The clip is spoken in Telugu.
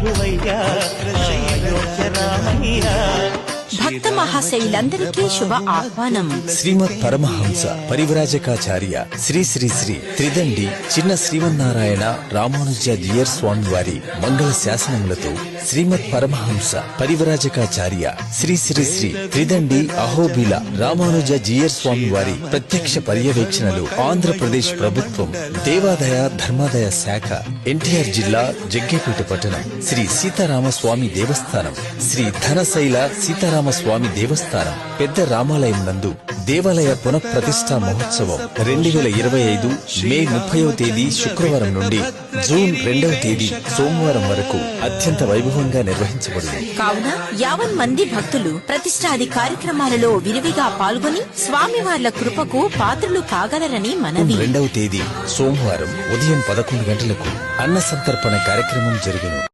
புகை யாத்திரை భక్త శుభ ఆహ్వానం శ్రీమద్ పరమహంస పరివరాజకాచార్య శ్రీ శ్రీ శ్రీ త్రిదండి చిన్న శ్రీమన్నారాయణ రామానుజ దియర్ స్వామి వారి మంగళ శాసనములతో శ్రీమద్ పరమహంస పరివరాజకాచార్య శ్రీ శ్రీ శ్రీ త్రిదండి అహోబిల రామానుజ జియర్ స్వామి వారి ప్రత్యక్ష పర్యవేక్షణలు ఆంధ్రప్రదేశ్ ప్రభుత్వం దేవాదాయ ధర్మాదాయ శాఖ ఎన్టీఆర్ జిల్లా జగ్గేపేట పట్టణం శ్రీ సీతారామస్వామి దేవస్థానం శ్రీ ధనశైల సీతారామస్వామి దేవస్థానం పెద్ద రామాలయం నందు దేవాలయ పునఃప్రతిష్ఠా మహోత్సవం రెండు వేల ఇరవై ఐదు మే ముప్పైవ తేదీ శుక్రవారం నుండి జూన్ రెండవ తేదీ సోమవారం వరకు అత్యంత వైభవంగా నిర్వహించబడింది కావున యావన్ మంది భక్తులు ప్రతిష్టాది కార్యక్రమాలలో విరివిగా పాల్గొని స్వామివార్ల కృపకు పాత్రలు కాగలరని మనవి. రెండవ తేదీ సోమవారం ఉదయం పదకొండు గంటలకు అన్న సంతర్పణ కార్యక్రమం జరుగును.